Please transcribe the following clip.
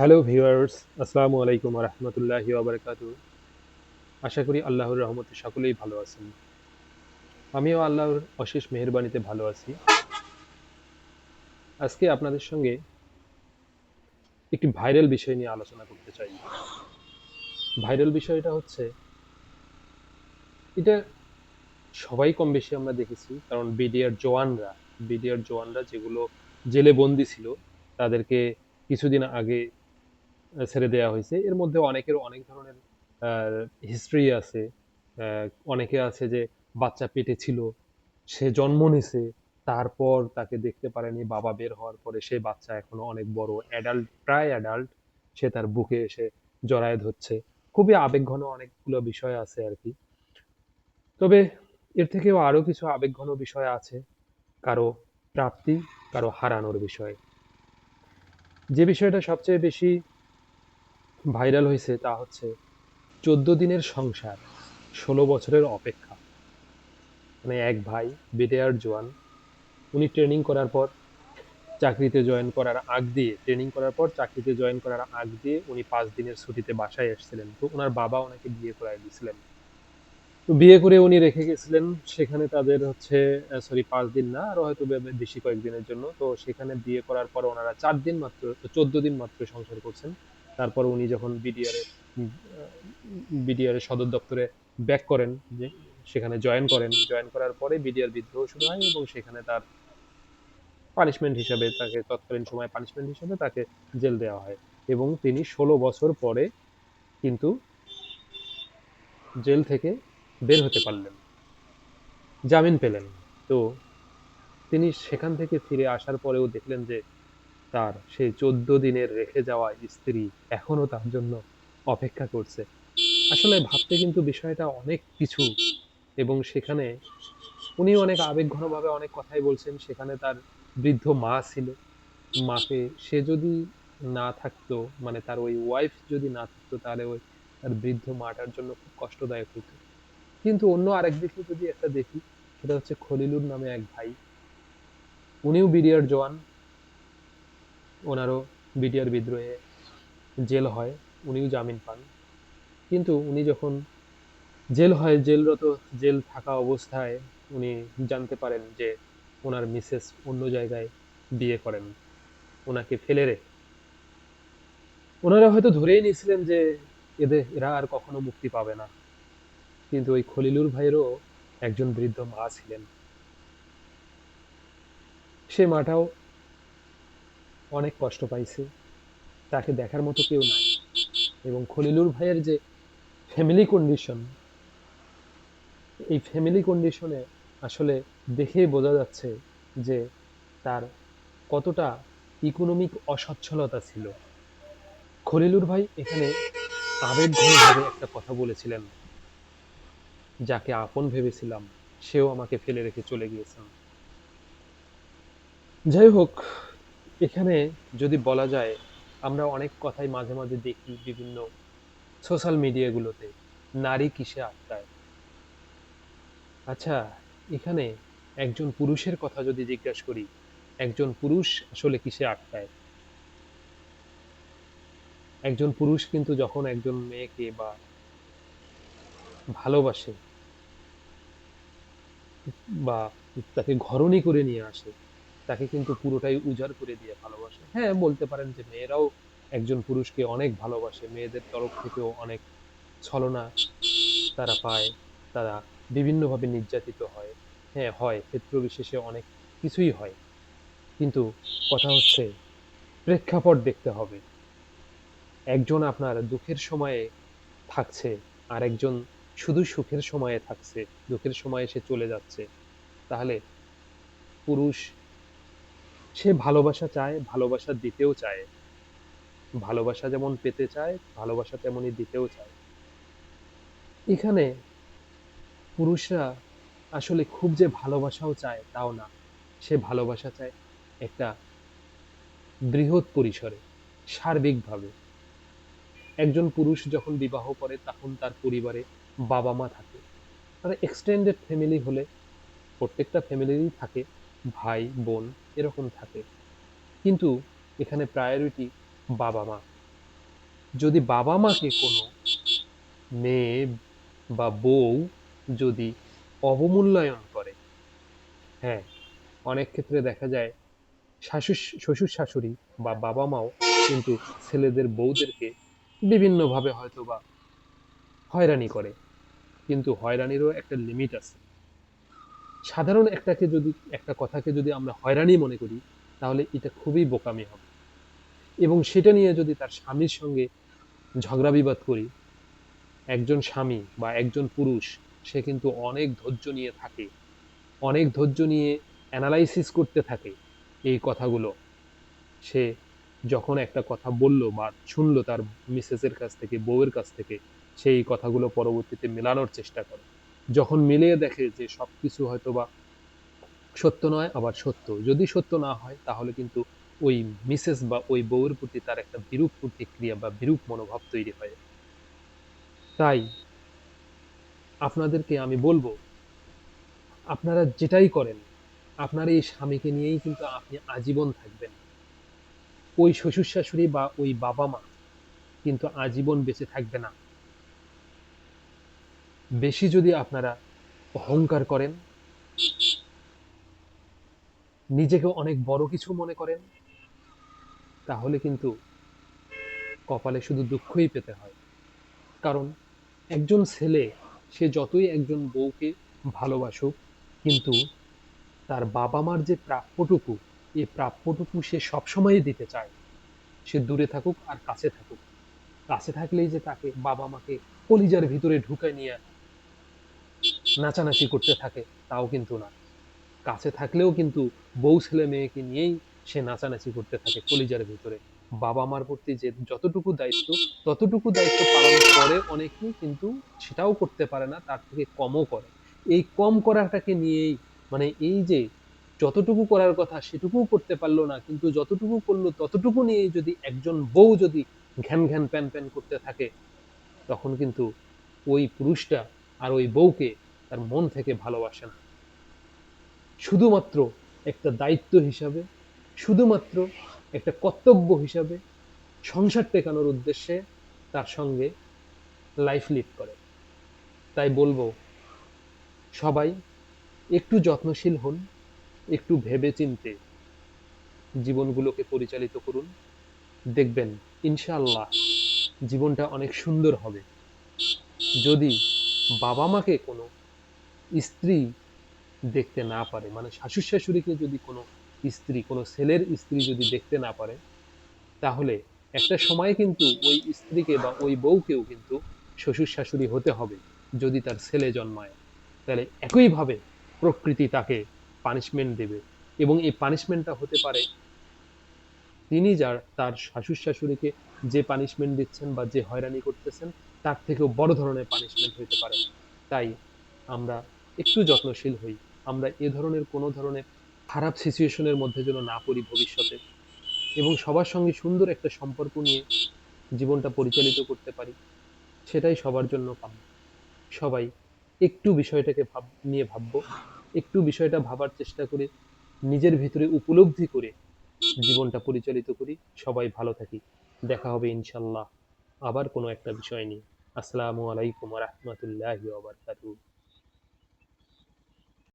Hello viewers আসসালামু আলাইকুম রহমতুল্লাহি ওবরাকাতু আশা করি আল্লাহর রহমতে সকলেই ভালো আছেন। আমিও আল্লাহর অশেষ মেহেরবানিতে ভালো আছি। আজকে আপনাদের সঙ্গে একটি ভাইরাল বিষয় নিয়ে আলোচনা করতে চাই। ভাইরাল বিষয়টা হচ্ছে, এটা সবাই কম বেশি আমরা দেখেছি, কারণ বিডিআর জওয়ানরা বিডিআর জওয়ানরা যেগুলো জেলে বন্দি ছিল, তাদেরকে কিছুদিন আগে ছেড়ে দেওয়া হয়েছে। এর মধ্যে অনেকের অনেক ধরনের হিস্ট্রি আছে। অনেকে আছে যে বাচ্চা পেটে ছিল, সে জন্ম নিছে, তারপর তাকে দেখতে পারেনি, বাবা বের হওয়ার পরে সে বাচ্চা এখনও অনেক বড় অ্যাডাল্ট প্রায় অ্যাডাল্ট সে তার বুকে এসে জড়ায় ধরছে। খুবই আবেগঘন অনেকগুলো বিষয় আছে আর কি। তবে এর থেকেও আরও কিছু আবেগঘন বিষয় আছে, কারও প্রাপ্তি, কারও হারানোর বিষয়। যে বিষয়টা সবচেয়ে বেশি ভাইরাল হয়েছে তা হচ্ছে চোদ্দ দিনের সংসার, ষোলো বছরের অপেক্ষা। মানে এক ভাই বিডিআর জওয়ান উনি ট্রেনিং করার পর, চাকরিতে জয়েন করার আগ দিয়ে ট্রেনিং করার পর চাকরিতে জয়েন করার আগ দিয়ে উনি পাঁচ দিনের ছুটিতে বাসায় এসেছিলেন তো ওনার বাবা ওনাকে বিয়ে করায় দিয়েছিলেন তো বিয়ে করে উনি রেখে গেছিলেন, সেখানে তাদের হচ্ছে সরি পাঁচ দিন না, আরও হয়তো বেশি কয়েকদিনের জন্য। তো সেখানে বিয়ে করার পর ওনারা চার দিন মাত্র, চোদ্দ দিন মাত্র সংসার করছেন। তারপর উনি যখন বিডিআর বিডিআর সদর দপ্তরে ব্যাক করেন যে সেখানে জয়েন করেন জয়েন করার পরে বিডিআর বিদ্রোহ শুরু হয় এবং সেখানে তার পানিশমেন্ট হিসাবে তাকে তৎকালীন সময় পানিশমেন্ট হিসাবে তাকে জেল দেওয়া হয় এবং তিনি ষোলো বছর পরে কিন্তু জেল থেকে বের হতে পারলেন জামিন পেলেন। তো তিনি সেখান থেকে ফিরে আসার পরেও দেখলেন যে তার সেই চোদ্দ দিনের রেখে যাওয়া স্ত্রী এখনও তার জন্য অপেক্ষা করছে। আসলে ভাবতে কিন্তু বিষয়টা অনেক কিছু এবং সেখানে উনি অনেক আবেগঘনভাবে অনেক কথাই বলছেন, সেখানে তার বৃদ্ধ মা ছিল। মাকে সে যদি না থাকতো মানে তার ওই ওয়াইফ যদি না থাকতো, তাহলে ওই তার বৃদ্ধ মাটার জন্য খুব কষ্টদায়ক হতো। কিন্তু অন্য আরেক দিকে যদি একটা দেখি, সেটা হচ্ছে খলিলুর নামে এক ভাই। উনিও বিডিআর জওয়ান। ওনারও বিডিআর বিদ্রোহে জেল হয়, উনিও জামিন পান। কিন্তু উনি যখন জেল হয়, জেলরত জেল থাকা অবস্থায় উনি জানতে পারেন যে ওনার মিসেস অন্য জায়গায় বিয়ে করেন, ওনাকে ফেলে রেখে। ওনারা হয়তো ধরেই নিয়েছিলেন যে এদের, এরা আর কখনো মুক্তি পাবে না। কিন্তু ওই খলিলুর ভাইয়েরও একজন বৃদ্ধ মা ছিলেন। সে মাটাও অনেক কষ্ট পাইছে। তাকে দেখার মতো কেউ নাই। এবং খলিলুর ভাইয়ের যে ফ্যামিলি কন্ডিশন এই ফ্যামিলি কন্ডিশনে আসলে দেখেই বোঝা যাচ্ছে যে তার কতটা ইকোনমিক অসচ্ছলতা ছিল। খলিলুর ভাই এখানে আবেগঘনভাবে একটা কথা বলেছিলেন, যাকে আপন ভেবেছিলাম সেও আমাকে ফেলে রেখে চলে গিয়েছেন যাই হোক এখানে যদি বলা যায়, আমরা অনেক কথাই মাঝে মাঝে দেখি বিভিন্ন সোশ্যাল মিডিয়াগুলোতে নারী কিসে আটকায় আচ্ছা এখানে একজন পুরুষের কথা যদি জিজ্ঞাসা করি, একজন পুরুষ আসলে কিসে আটকায় একজন পুরুষ কিন্তু যখন একজন মেয়েকে বা ভালোবাসে বা তাকে ঘরণী করে নিয়ে আসে তাকে কিন্তু পুরোটাই উজাড় করে দিয়ে ভালোবাসে। হ্যাঁ বলতে পারেন যে মেয়েরাও একজন পুরুষকে অনেক ভালোবাসে। মেয়েদের তরফ থেকেও অনেক ছলনা তারা পায়, তারা বিভিন্নভাবে নির্যাতিত হয়। হ্যাঁ হয় ক্ষেত্র বিশেষে অনেক কিছুই হয়। কিন্তু কথা হচ্ছে, প্রেক্ষাপট দেখতে হবে। একজন আপনার দুঃখের সময়ে থাকছে আর একজন শুধু সুখের সময়ে থাকছে, দুঃখের সময়ে সে চলে যাচ্ছে। তাহলে পুরুষ সে ভালোবাসা চায়, ভালোবাসা দিতেও চায়। ভালোবাসা যেমন পেতে চায়, ভালোবাসা তেমনই দিতেও চায়। এখানে পুরুষরা আসলে খুব যে ভালোবাসাও চায় তাও না। সে ভালোবাসা চায় একটা বৃহৎ পরিসরে, সার্বিকভাবে। একজন পুরুষ যখন বিবাহ করে তখন তার পরিবারে বাবা মা থাকে। তারা এক্সটেন্ডেড ফ্যামিলি হলে প্রত্যেকটা ফ্যামিলিরই থাকে, ভাই, বোন। এরকম থাকে। কিন্তু এখানে প্রায়োরিটি বাবা মা। যদি বাবা মাকে কোনো মেয়ে বা বউ যদি অবমূল্যায়ন করে হ্যাঁ অনেক ক্ষেত্রে দেখা যায় শাশুর শ্বশুর শাশুড়ি বা বাবা মাও কিন্তু ছেলেদের বউদেরকে বিভিন্নভাবে হয়তো বা হয়রানি করে। কিন্তু হয়রানিরও একটা লিমিট আছে। সাধারণ একটাকে যদি, একটা কথাকে যদি আমরা হয়রানি মনে করি, তাহলে এটা খুবই বোকামি হবে। এবং সেটা নিয়ে যদি তার স্বামীর সঙ্গে ঝগড়া বিবাদ করি, একজন স্বামী বা একজন পুরুষ, সে কিন্তু অনেক ধৈর্য নিয়ে থাকে, অনেক ধৈর্য নিয়ে অ্যানালাইসিস করতে থাকে এই কথাগুলো। সে যখন একটা কথা বলল বা শুনলো তার মিসেসের কাছ থেকে, বউয়ের কাছ থেকে সেই কথাগুলো পরবর্তীতে মেলানোর চেষ্টা করে। যখন মিলিয়ে দেখে যে সব কিছু হয়তো বা সত্য নয়, আবার সত্য। যদি সত্য না হয়, তাহলে কিন্তু ওই মিসেস বা ওই বউয়ের প্রতি তার একটা বিরূপ প্রতিক্রিয়া বা বিরূপ মনোভাব তৈরি হয়। তাই আপনাদেরকে আমি বলব, আপনারা যেটাই করেন, আপনার এই স্বামীকে নিয়েই কিন্তু আপনি আজীবন থাকবেন। ওই শ্বশুর শাশুড়ি বা ওই বাবা মা কিন্তু আজীবন বেঁচে থাকবে না। বেশি যদি আপনারা অহংকার করেন, নিজেকে অনেক বড় কিছু মনে করেন, তাহলে কিন্তু কপালে শুধু দুঃখই পেতে হয়। কারণ একজন ছেলে, সে যতই একজন বউকে ভালোবাসুক, কিন্তু তার বাবা মার যে প্রাপ্যটুকু এই প্রাপ্যটুকু সে সবসময়ই দিতে চায়। সে দূরে থাকুক আর কাছে থাকুক। কাছে থাকলেই যে তাকে বাবা মাকে কলিজার ভিতরে ঢুকে নিয়ে নাচানাচি করতে থাকে, তাও কিন্তু না। কাছে থাকলেও কিন্তু বউ ছেলে মেয়েকে নিয়েই সে নাচানাচি করতে থাকে কলিজার ভিতরে। বাবা মার প্রতি যে যতটুকু দায়িত্ব, ততটুকু দায়িত্ব পালন করে অনেকেই কিন্তু সেটাও করতে পারে না, তার থেকে কমও করে। এই কম করাটাকে নিয়েই মানে এই যে যতটুকু করার কথা সেটুকুও করতে পারল না, কিন্তু যতটুকু করল ততটুকু নিয়ে যদি একজন বউ যদি ঘ্যান ঘ্যান প্যান প্যান করতে থাকে, তখন কিন্তু ওই পুরুষটা আর ওই বউকে তার মন থেকে ভালোবাসে না। শুধুমাত্র একটা দায়িত্ব হিসাবে, শুধুমাত্র একটা কর্তব্য হিসাবে সংসার টেকানোর উদ্দেশ্যে তার সঙ্গে লাইফ লিড করে। তাই বলব, সবাই একটু যত্নশীল হন, একটু ভেবে চিনতে জীবনগুলোকে পরিচালিত করুন। দেখবেন, ইনশাআল্লাহ জীবনটা অনেক সুন্দর হবে। যদি বাবা মাকে কোনো স্ত্রী দেখতে না পারে। মানে শাশুর শাশুড়িকে যদি কোনো স্ত্রী, কোনো ছেলের স্ত্রী যদি দেখতে না পারে, তাহলে একটা সময় কিন্তু ওই স্ত্রীকে বা ওই বউকেও কিন্তু শ্বশুর শাশুড়ি হতে হবে যদি তার ছেলে জন্মায়। তাহলে একইভাবে প্রকৃতি তাকে পানিশমেন্ট দেবে এবং এই পানিশমেন্টটা হতে পারে তিনি যার, তার শাশুর শাশুড়িকে যে পানিশমেন্ট দিচ্ছেন বা যে হয়রানি করতেছেন, তার থেকেও বড় ধরনের পানিশমেন্ট হতে পারে। তাই আমরা একটু যত্নশীল হই। আমরা এ ধরনের কোনো ধরনের খারাপ সিচুয়েশনের মধ্যে যেন না পড়ি ভবিষ্যতে এবং সবার সঙ্গে সুন্দর একটা সম্পর্ক নিয়ে জীবনটা পরিচালিত করতে পারি, সেটাই সবার জন্য কাম্য। সবাই একটু বিষয়টাকে ভাব, নিয়ে ভাববো, একটু বিষয়টা ভাবার চেষ্টা করে, নিজের ভিতরে উপলব্ধি করে জীবনটা পরিচালিত করি। সবাই ভালো থাকি। দেখা হবে ইনশাল্লাহ। আবার কোনো একটা বিষয় নিয়ে। আসসালামু আলাইকুম রহমতুল্লাহ বারকাতুহ।